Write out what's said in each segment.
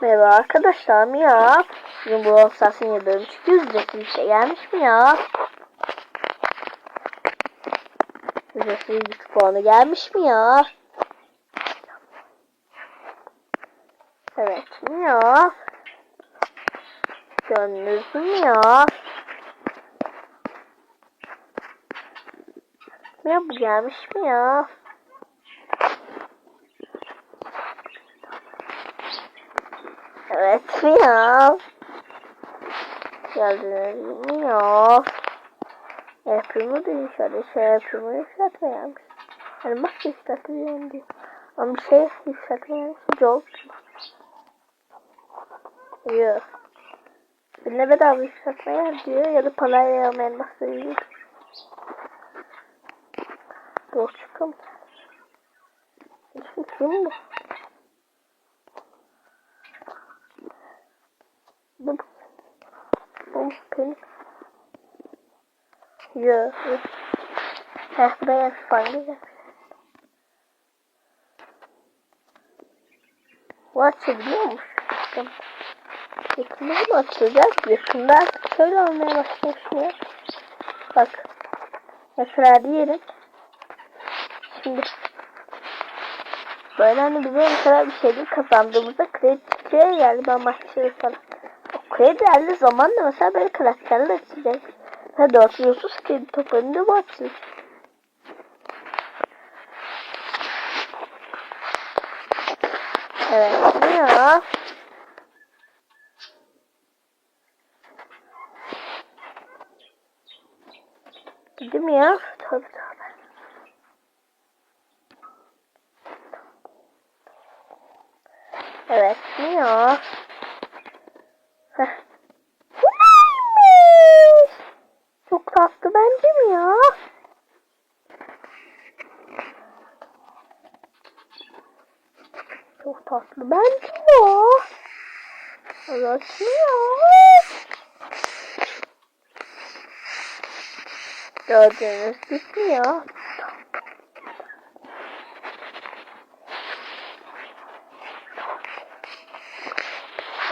Merhaba arkadaşlar mı ya? Bugün bu Olsas'ın yıldırım çünkü ücretsiz bir şey gelmiş mi ya? Ücretsiz güç puanı gelmiş mi ya? Evet mi ya? Gönlünüz mü ya? Ya bu gelmiş mi ya? Mi ya? Geldiniz mi ya? Yapımı da şöyle şey yapımı yükseltmeyenmiş. Yani bak yükseltmeyen diyor. Ama bir şey yükseltmeyen yok. Yok. Ne bedava yükseltmeyen diyor ya da parayla almayan bahsediyor. Doğru çıkım. Şimdi kim bu? Bu bu benim. Yok. Heh buraya fanlı Bu açabiliyormuş. Yakında mı açılacak? Yakında şöyle olmaya başlamış ya. Bak. Mesela diyelim. Şimdi böyle hani bize mesela bir şeyler kazandığımızda kredi geldi ben başlıyorum sana. O kredi geldiği zaman da mesela böyle karakterler açacak. Ha 430 kredi toplanınca bu açılır. Evet ne ya? Dedim ya. Tabii tabii. Evet ne ya? Heh. Bu neymiş? Çok tatlı bence mi ya? Çok tatlı bence ya. Evet mi ya? Gördüğünüz gibi ya.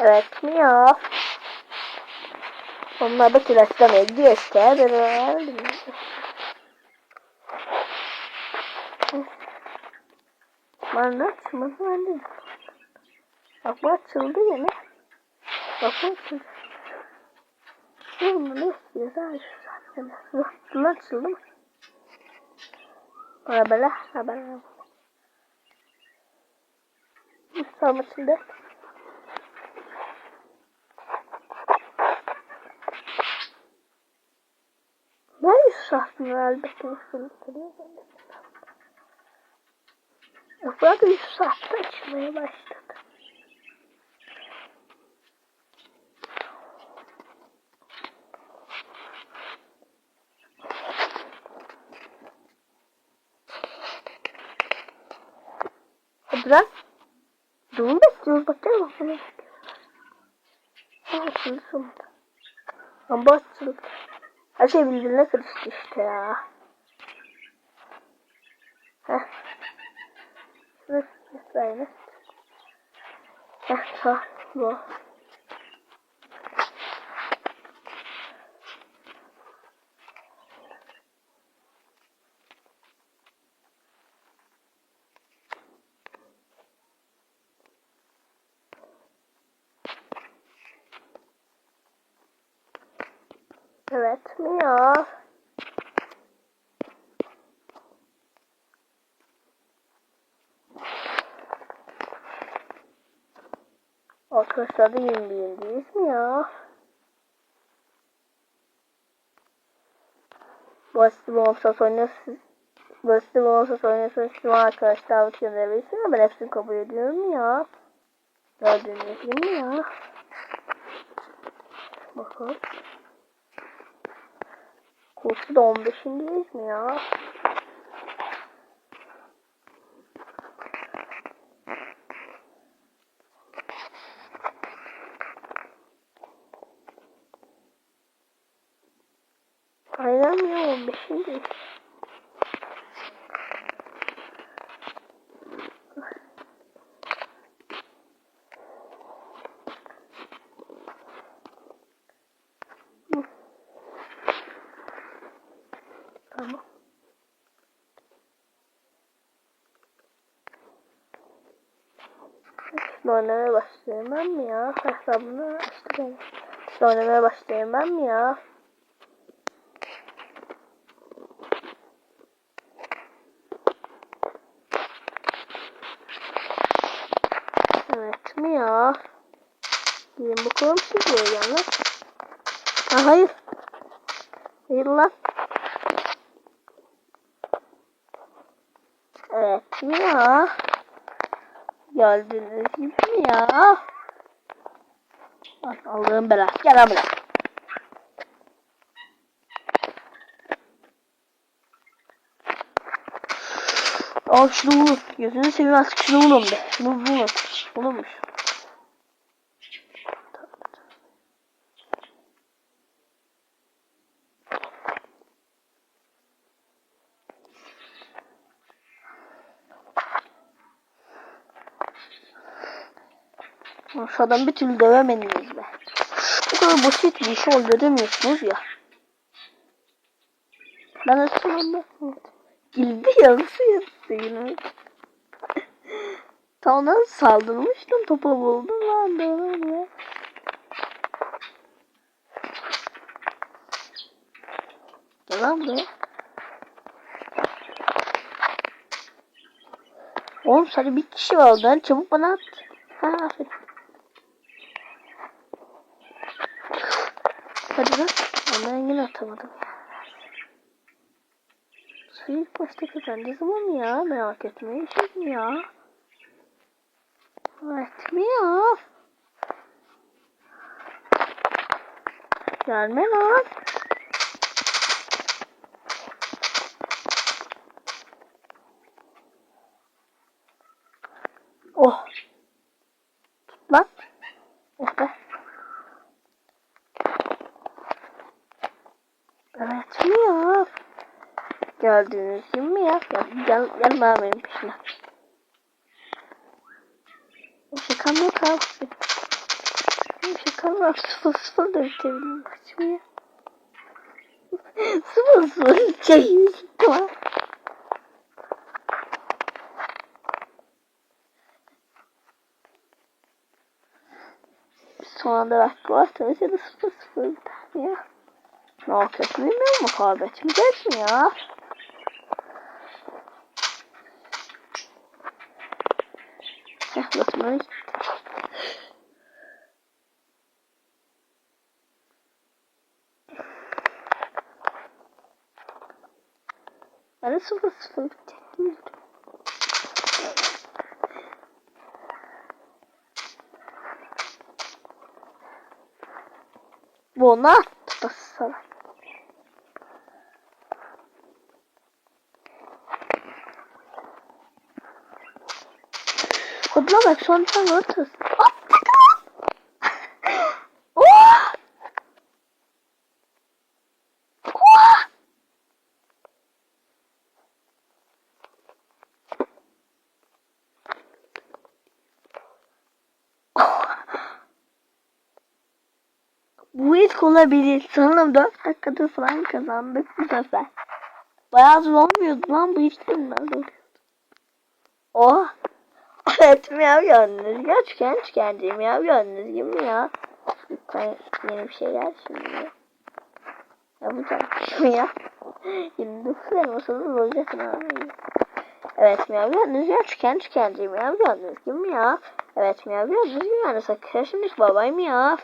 Evet mi ya? Onlar da tıraşlamaya gidiyor işte. Bana açmadı ben de. Bak bu açıldı yine. Bak bu açıldı. Bunu ne istiyorsa açıldı. Bak bunu açıldı mı? Bana böyle. Ha böyle. Tamam açıldı. Ben Yusuf'un elbette Yusuf'un Yaprak Yusuf'ta açmaya başladı. Bırak. Dur bekliyoruz bakayım bakalım. Ha açıldı sonunda. Ama açıldı. Her şey birbirine karıştı işte ya. Heh. Şurası mesela. Heh sağ. Bu. Evet mi ya? Arkadaşlar da yeni yenideyiz mi ya? Basit bir olsa oynasın. Basit bir olsa oynasın. Şu arkadaşlar davet gönderebilirsin ama ben hepsini kabul ediyorum ya. Gördüğünüz gibi ya. Bakın. Kursu da 15'indeyiz mi ya? Aynen ya 15'indeyiz. Şimdi oynamaya başlayayım ben mi ya? Hesabını açtı ben. Şimdi oynamaya başlayayım ben mi ya? Evet mi ya? Gelin bakalım siz lan. Ha, hayır. Hayır lan. Evet mi ya? Geldiniz gibi mi ya? Al, Allah'ın belası. Gel buraya. Al şunu vurun. Gözünü seveyim artık şunu vurun be. Şunu vurun. Vurulmuş. Şu adam bir türlü dövemediniz be. Bu kadar basit bir şey oluyor demiyorsunuz ya. Ben de evet. Gildi yarısı yarısı yine. Tam ona saldırmıştım topa buldum lan böyle. Gel lan. Oğlum sadece bir kişi var oradan çabuk bana at. Ha aferin. Hadi lan. Ama yine atamadım. Suyu ilk başta kazanacağız ama mı ya? Merak etmeyin. Şey mi ya? Evet mi ya? Gelme lan. Oh. Tut lan. Oh be. Ya? Gördüğünüz gibi mi ya? Gel, gel, abi benim peşine. Şakam yok abi. Şakam yok. Sıfır sıfır da bitebilirim maçımı ya. sıfır sıfır şey tamam. Son anda vakti varsa mesela sıfır sıfır biter ya. Ne yapıyorsun bilmiyorum muhabbetim gelsin ya. Heh basmayı. Ben sıfır sıfır bitecektim. Buna tutasana. Kodla bak son tane atız. Oh! Oh! Bu ilk olabilir. Sanırım 4 dakikada falan kazandık bu sefer. Bayağı zor olmuyordu lan bu hiç bilmez oluyordu. Oh! Evet miyav gördünüz. Gerçekten çıkardı miyav gördünüz gibi mi ya? Lütfen yeni bir şeyler şimdi. Ya Yapacağım şimdi ya. 29 elmasını bulacaksın abi. Evet miyav gördünüz. Gerçekten çıkardı miyav gördünüz gibi mi ya? Evet miyav gördünüz gibi yani sakın şimdi babay miyav.